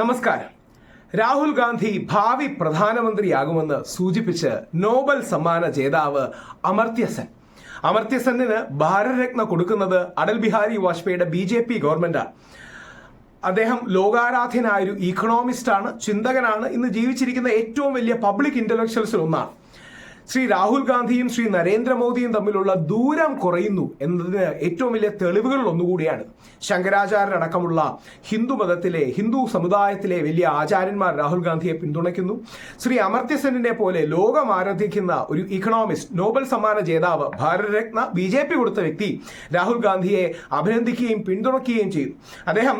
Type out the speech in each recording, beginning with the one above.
നമസ്കാരം. രാഹുൽ ഗാന്ധി ഭാവി പ്രധാനമന്ത്രിയാകുമെന്ന് സൂചിപ്പിച്ച് നോബൽ സമ്മാന ജേതാവ് അമർത്യസൻ അമർത്യസന്നിന് അമർത്യ ഭാരതരത്ന കൊടുക്കുന്നത് അടൽ ബിഹാരി വാജ്പേയിയുടെ ബി ജെ പി ഗവൺമെന്റാണ് അദ്ദേഹം ലോകാരാധ്യനായൊരു ഇക്കണോമിസ്റ്റാണ് ചിന്തകനാണ് ഇന്ന് ജീവിച്ചിരിക്കുന്ന ഏറ്റവും വലിയ പബ്ലിക് ഇന്റലക്ച്വൽസിൽ ഒന്നാണ്. ശ്രീ രാഹുൽ ഗാന്ധിയും ശ്രീ നരേന്ദ്രമോദിയും തമ്മിലുള്ള ദൂരം കുറയുന്നു എന്നതിന് ഏറ്റവും വലിയ തെളിവുകളിൽ ഒന്നുകൂടിയാണ്. ശങ്കരാചാര്യരടക്കമുള്ള ഹിന്ദു മതത്തിലെ ഹിന്ദു സമുദായത്തിലെ വലിയ ആചാര്യന്മാർ രാഹുൽ ഗാന്ധിയെ പിന്തുണയ്ക്കുന്നു. ശ്രീ അമർത്യ പോലെ ലോകം ആരാധിക്കുന്ന ഒരു ഇക്കണോമിസ്റ്റ് നോബൽ സമ്മാന ജേതാവ് ഭാരതരത്ന ബി ജെ പി കൊടുത്ത വ്യക്തി രാഹുൽ ഗാന്ധിയെ അഭിനന്ദിക്കുകയും പിന്തുണയ്ക്കുകയും ചെയ്തു. അദ്ദേഹം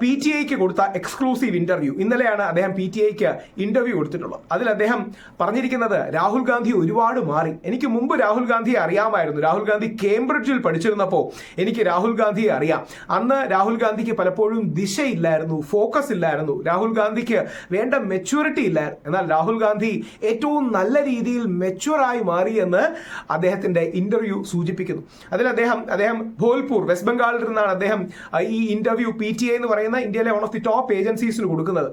പി ടി ഐക്ക് കൊടുത്ത എക്സ്ക്ലൂസീവ് ഇന്റർവ്യൂ ഇന്നലെയാണ് അദ്ദേഹം പി ടി ഐക്ക് ഇന്റർവ്യൂ കൊടുത്തിട്ടുള്ളത്. അതിൽ അദ്ദേഹം പറഞ്ഞിരിക്കുന്നത് രാഹുൽ ഗാന്ധി ഒരുപാട് മാറി. എനിക്ക് മുമ്പ് രാഹുൽ ഗാന്ധിയെ അറിയാമായിരുന്നു. രാഹുൽ ഗാന്ധി കേംബ്രിഡ്ജിൽ പഠിച്ചിരുന്നപ്പോൾ എനിക്ക് രാഹുൽ ഗാന്ധിയെ അറിയാം. അന്ന് രാഹുൽ ഗാന്ധിക്ക് പലപ്പോഴും ദിശയില്ലായിരുന്നു ഫോക്കസ് ഇല്ലായിരുന്നു. രാഹുൽ ഗാന്ധിക്ക് വേണ്ട മെച്യൂരിറ്റി ഇല്ലായിരുന്നു. എന്നാൽ രാഹുൽ ഗാന്ധി ഏറ്റവും നല്ല രീതിയിൽ മെച്യൂറായി എന്ന് അദ്ദേഹത്തിന്റെ ഇന്റർവ്യൂ സൂചിപ്പിക്കുന്നു. അതിൽ അദ്ദേഹം അദ്ദേഹം ഭോൽപൂർ വെസ്റ്റ് ബംഗാളിൽ നിന്നാണ് അദ്ദേഹം ഈ ഇന്റർവ്യൂ പി ടി എന്ന് പറയുന്ന ഇന്ത്യയിലെ വൺ ഓഫ് ദി ടോപ്പ് ഏജൻസീസിന് കൊടുക്കുന്നത്.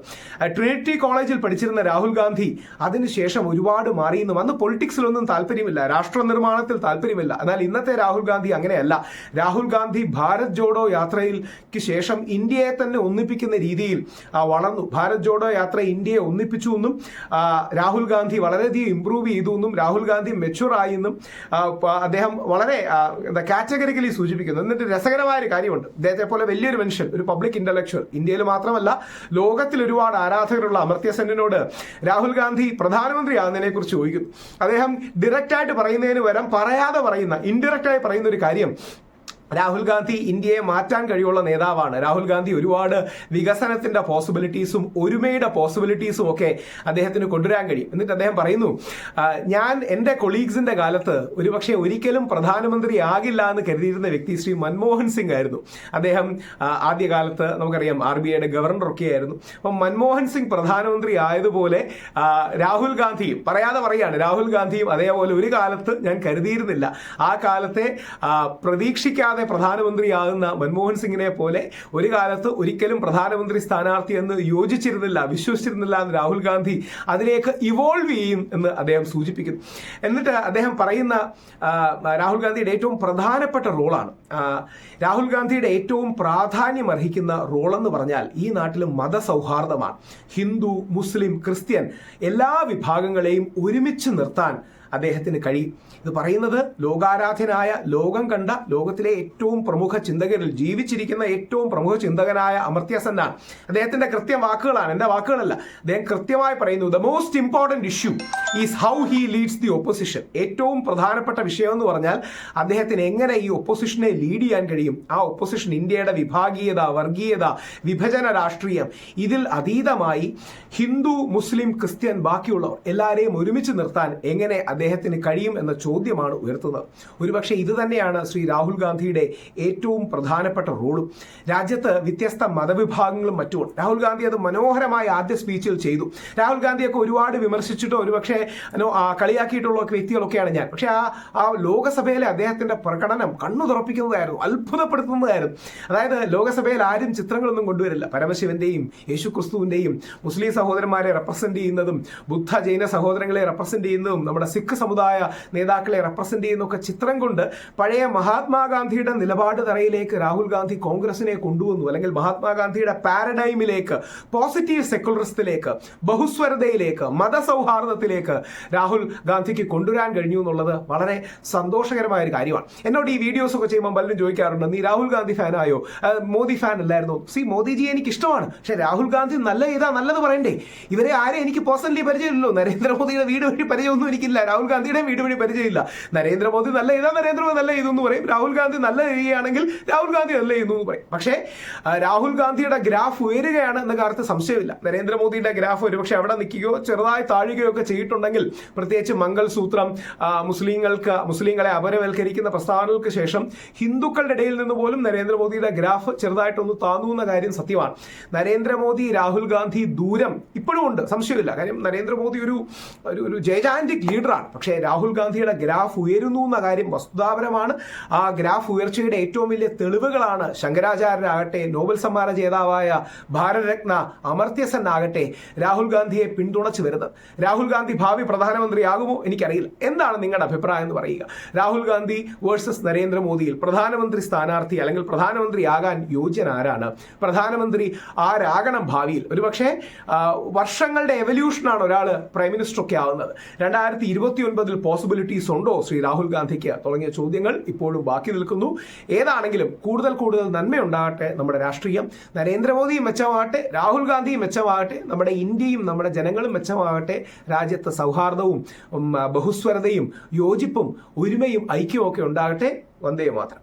ട്രിനിറ്റി കോളേജിൽ പഠിച്ചിരുന്ന രാഹുൽ ഗാന്ധി അതിനുശേഷം ഒരുപാട് മാറിയെന്നും അന്ന് പൊളിറ്റിക്സിലൊന്നും താല്പര്യമില്ല രാഷ്ട്ര നിർമ്മാണത്തിൽ താല്പര്യമില്ല. എന്നാൽ ഇന്നത്തെ രാഹുൽ ഗാന്ധി അങ്ങനെയല്ല. രാഹുൽ ഗാന്ധി ഭാരത് ജോഡോ യാത്രയിൽക്ക് ശേഷം ഇന്ത്യയെ തന്നെ ഒന്നിപ്പിക്കുന്ന രീതിയിൽ വളർന്നു. ഭാരത് ജോഡോ യാത്ര ഇന്ത്യയെ ഒന്നിപ്പിച്ചു എന്നും രാഹുൽ ഗാന്ധി വളരെയധികം ഇംപ്രൂവ് ചെയ്തു എന്നും രാഹുൽ ഗാന്ധി മെച്യൂർ ആയി എന്നും അദ്ദേഹം വളരെ എന്താ കാറ്റഗറിക്കലി സൂചിപ്പിക്കുന്നു. എന്നിട്ട് രസകരമായ ഒരു കാര്യമുണ്ട്. അദ്ദേഹത്തെ പോലെ വലിയൊരു മനുഷ്യൻ ഒരു പബ്ലിക് ഇന്റലക്ച്വൽ ഇന്ത്യയിൽ മാത്രമല്ല ലോകത്തിൽ ഒരുപാട് ആരാധകരുള്ള അമർത്യ സെന്നിനോട് രാഹുൽ ഗാന്ധി പ്രധാനമന്ത്രി ആകുന്നതിനെ കുറിച്ച് ചോദിക്കുന്നു. അദ്ദേഹം ഡയറക്റ്റ് ആയിട്ട് പറയുന്നതിന് പകരം പറയാതെ പറയുന്ന ഇൻഡയറക്റ്റ് ആയി പറയുന്ന ഒരു കാര്യം രാഹുൽ ഗാന്ധി ഇന്ത്യയെ മാറ്റാൻ കഴിവുള്ള നേതാവാണ്. രാഹുൽ ഗാന്ധി ഒരുപാട് വികസനത്തിന്റെ പോസിബിലിറ്റീസും ഒരുമയുടെ പോസിബിലിറ്റീസും ഒക്കെ അദ്ദേഹത്തിന് കൊണ്ടുവരാൻ കഴിയും. എന്നിട്ട് അദ്ദേഹം പറയുന്നു ഞാൻ എന്റെ കൊളീഗ്സിന്റെ കാലത്ത് ഒരുപക്ഷെ ഒരിക്കലും പ്രധാനമന്ത്രി ആകില്ല എന്ന് കരുതിയിരുന്ന വ്യക്തി ശ്രീ മൻമോഹൻ സിംഗ് ആയിരുന്നു. അദ്ദേഹം ആദ്യകാലത്ത് നമുക്കറിയാം ആർ ബി ഐയുടെ ഗവർണർ ഒക്കെ ആയിരുന്നു അപ്പം മൻമോഹൻ സിംഗ് പ്രധാനമന്ത്രി ആയതുപോലെ രാഹുൽ ഗാന്ധിയും പറയാതെ പറയാണ് രാഹുൽ ഗാന്ധിയും അതേപോലെ ഒരു കാലത്ത് ഞാൻ കരുതിയിരുന്നില്ല. ആ കാലത്തെ ആ, പ്രതീക്ഷിക്കാതെ പ്രധാനമന്ത്രിയാകുന്ന മൻമോഹൻ സിംഗിനെ പോലെ ഒരു കാലത്ത് ഒരിക്കലും പ്രധാനമന്ത്രി സ്ഥാനാർത്ഥി എന്ന് യോജിച്ചിരുന്നില്ല വിശ്വസിച്ചിരുന്നില്ല എന്ന് രാഹുൽ ഗാന്ധി അതിലേക്ക് ഇവോൾവ് ചെയ്യും എന്ന് അദ്ദേഹം സൂചിപ്പിക്കുന്നു. എന്നിട്ട് അദ്ദേഹം പറയുന്ന രാഹുൽ ഗാന്ധിയുടെ ഏറ്റവും പ്രധാനപ്പെട്ട റോളാണ്. രാഹുൽ ഗാന്ധിയുടെ ഏറ്റവും പ്രാധാന്യം അർഹിക്കുന്ന റോളെന്ന് പറഞ്ഞാൽ ഈ നാട്ടിൽ മതസൗഹാർദ്ദമാണ്. ഹിന്ദു മുസ്ലിം ക്രിസ്ത്യൻ എല്ലാ വിഭാഗങ്ങളെയും ഒരുമിച്ച് നിർത്താൻ അദ്ദേഹത്തിന് കഴിയും. ഇത് പറയുന്നത് ലോകാരാധ്യനായ ലോകം കണ്ട ലോകത്തിലെ ഏറ്റവും പ്രമുഖ ചിന്തകരിൽ ജീവിച്ചിരിക്കുന്ന ഏറ്റവും പ്രമുഖ ചിന്തകനായ അമർത്യ സെന്നാണ് അദ്ദേഹത്തിന്റെ കൃത്യം വാക്കുകളാണ്. എന്റെ വാക്കുകളല്ല. അദ്ദേഹം കൃത്യമായി പറയുന്നു the most important issue is how he leads the opposition ഏറ്റവും പ്രധാനപ്പെട്ട വിഷയം എന്ന് പറഞ്ഞാൽ അദ്ദേഹത്തിന് എങ്ങനെ ഈ ഒപ്പോസിഷനെ ലീഡ് ചെയ്യാൻ കഴിയും? ആ ഒപ്പോസിഷൻ ഇന്ത്യയുടെ വിഭാഗീയത വർഗീയത വിഭജന രാഷ്ട്രീയം ഇതിൽ അതീതമായി ഹിന്ദു മുസ്ലിം ക്രിസ്ത്യൻ ബാക്കിയുള്ളവർ എല്ലാവരെയും ഒരുമിച്ച് നിർത്താൻ എങ്ങനെ അദ്ദേഹത്തിന് കഴിയും എന്ന ചോദ്യമാണ് ഉയർത്തുന്നത്. ഒരുപക്ഷെ ഇത് തന്നെയാണ് ശ്രീ രാഹുൽ ഗാന്ധിയുടെ ഏറ്റവും പ്രധാനപ്പെട്ട റോളും രാജ്യത്ത് വ്യത്യസ്ത മതവിഭാഗങ്ങളും മറ്റും രാഹുൽ ഗാന്ധി അത് മനോഹരമായ ആദ്യ സ്പീച്ചിൽ ചെയ്തു. രാഹുൽ ഗാന്ധിയൊക്കെ ഒരുപാട് വിമർശിച്ചിട്ടോ ഒരുപക്ഷെ കളിയാക്കിയിട്ടുള്ള വ്യക്തികളൊക്കെയാണ് ഞാൻ. പക്ഷെ ആ ആ ലോകസഭയിലെ അദ്ദേഹത്തിന്റെ പ്രകടനം കണ്ണു തുറപ്പിക്കുന്നതായിരുന്നു അത്ഭുതപ്പെടുത്തുന്നതായിരുന്നു. അതായത് ലോകസഭയിൽ ആരും ചിത്രങ്ങളൊന്നും കൊണ്ടുവരില്ല. പരമശിവന്റെയും യേശു ക്രിസ്തുവിന്റെയും മുസ്ലിം സഹോദരന്മാരെ റെപ്രസെന്റ് ചെയ്യുന്നതും ബുദ്ധ ജൈന സഹോദരങ്ങളെ റെപ്രസെന്റ് ചെയ്യുന്നതും നമ്മുടെ സിഖ് സമുദായ നേതാക്കളെ റെപ്രസെന്റ് ചെയ്യുന്നതൊക്കെ ചിത്രം കൊണ്ട് പഴയ മഹാത്മാഗാന്ധിയുടെ നിലപാട് തറയിലേക്ക് രാഹുൽ ഗാന്ധി കോൺഗ്രസിനെ കൊണ്ടുവന്നു. അല്ലെങ്കിൽ മഹാത്മാഗാന്ധിയുടെ പാരഡൈമിലേക്ക് പോസിറ്റീവ് സെക്കുലറിസത്തിലേക്ക് ബഹുസ്വരതയിലേക്ക് മതസൗഹാർദ്ദത്തിലേക്ക് രാഹുൽ ഗാന്ധിക്ക് കൊണ്ടുവരാൻ കഴിഞ്ഞു എന്നുള്ളത് വളരെ സന്തോഷകരമായ ഒരു കാര്യമാണ്. എന്നോട് ഈ വീഡിയോസ് ഒക്കെ ചെയ്യുമ്പോൾ പലരും ചോദിക്കാറുണ്ട് നീ രാഹുൽ ഗാന്ധി ഫാനായോ മോദി ഫാൻ അല്ലായിരുന്നു. സി മോദിജി എനിക്ക് ഇഷ്ടമാണ് പക്ഷേ രാഹുൽ ഗാന്ധി നല്ല ഇതാ നല്ലത് പറയണ്ടേ? ഇവരെ ആരെ എനിക്ക് പേഴ്സണലി പരിചയമില്ലല്ലോ. നരേന്ദ്രമോദിയുടെ വീട് വഴി പരിചയമൊന്നും എനിക്കില്ല. രാഹുൽ ഗാന്ധിയുടെയും വീട് വഴി പരിചയമില്ല. നരേന്ദ്രമോദി നല്ല ചെയ്താൽ നരേന്ദ്രമോദി നല്ല ചെയ്തു എന്ന് പറയും. രാഹുൽ ഗാന്ധി നല്ല ചെയ്യുകയാണെങ്കിൽ രാഹുൽ ഗാന്ധി നല്ല ചെയ്യുന്നു എന്ന് പറയും. പക്ഷേ രാഹുൽ ഗാന്ധിയുടെ ഗ്രാഫ് ഉയരുകയാണ് എന്ന കാര്യത്തിൽ സംശയമില്ല. നരേന്ദ്രമോദിയുടെ ഗ്രാഫ് ഒരുപക്ഷെ അവിടെ നിൽക്കുകയോ ചെറുതായി താഴുകയോ ഒക്കെ ചെയ്തിട്ടുണ്ടെങ്കിൽ പ്രത്യേകിച്ച് മംഗൾസൂത്രം സൂത്രം മുസ്ലിങ്ങൾക്ക് മുസ്ലിങ്ങളെ അപരവൽക്കരിക്കുന്ന പ്രസ്താവനകൾക്ക് ശേഷം ഹിന്ദുക്കളുടെ ഇടയിൽ നിന്ന് പോലും നരേന്ദ്രമോദിയുടെ ഗ്രാഫ് ചെറുതായിട്ടൊന്ന് താന്നു എന്ന കാര്യം സത്യമാണ്. നരേന്ദ്രമോദി രാഹുൽ ഗാന്ധി ദൂരം ഇപ്പോഴും ഉണ്ട്. സംശയമില്ല. കാര്യം നരേന്ദ്രമോദി ഒരു ഒരു ജയജാന്റിക് ലീഡറാണ് കുറവാണ് പക്ഷേ രാഹുൽ ഗാന്ധിയുടെ ഗ്രാഫ് ഉയരുന്നു എന്ന കാര്യം വസ്തുതാപരമാണ്. ആ ഗ്രാഫ് ഉയർച്ചയുടെ ഏറ്റവും വലിയ തെളിവുകളാണ് ശങ്കരാചാര്യനാകട്ടെ നോബൽ സമ്മാന ജേതാവായ ഭാരതരത്ന അമർത്യസൻ ആകട്ടെ രാഹുൽ ഗാന്ധിയെ പിന്തുണച്ചു വരുന്നത്. രാഹുൽ ഗാന്ധി ഭാവി പ്രധാനമന്ത്രിയാകുമോ എനിക്കറിയില്ല. എന്താണ് നിങ്ങളുടെ അഭിപ്രായം എന്ന് പറയുക. രാഹുൽ ഗാന്ധി വേഴ്സസ് നരേന്ദ്രമോദിയിൽ പ്രധാനമന്ത്രി സ്ഥാനാർത്ഥി അല്ലെങ്കിൽ പ്രധാനമന്ത്രിയാകാൻ യോജ്യൻ ആരാണ്? പ്രധാനമന്ത്രി ആരാകണം ഭാവിയിൽ? ഒരുപക്ഷെ വർഷങ്ങളുടെ എവല്യൂഷനാണ് ഒരാൾ പ്രൈം മിനിസ്റ്റർ ഒക്കെ ആവുന്നത്. രണ്ടായിരത്തി ഇരുപത്തി ഒൻപതിൽ പോസിബിലിറ്റീസ് ഉണ്ടോ? ശ്രീ രാഹുൽ ഗാന്ധിക്ക് തുടങ്ങിയ ചോദ്യങ്ങൾ ഇപ്പോഴും ബാക്കി നിൽക്കുന്നു. ഏതാണെങ്കിലും കൂടുതൽ കൂടുതൽ നന്മയുണ്ടാകട്ടെ നമ്മുടെ രാഷ്ട്രീയം. നരേന്ദ്രമോദിയും മെച്ചമാകട്ടെ രാഹുൽ ഗാന്ധിയും മെച്ചമാകട്ടെ നമ്മുടെ ഇന്ത്യയും നമ്മുടെ ജനങ്ങളും മെച്ചമാകട്ടെ രാജ്യത്തെ സൗഹാർദ്ദവും ബഹുസ്വരതയും യോജിപ്പും ഒരുമയും ഐക്യവും ഒക്കെ ഉണ്ടാകട്ടെ. വന്ദേ മാത്രം.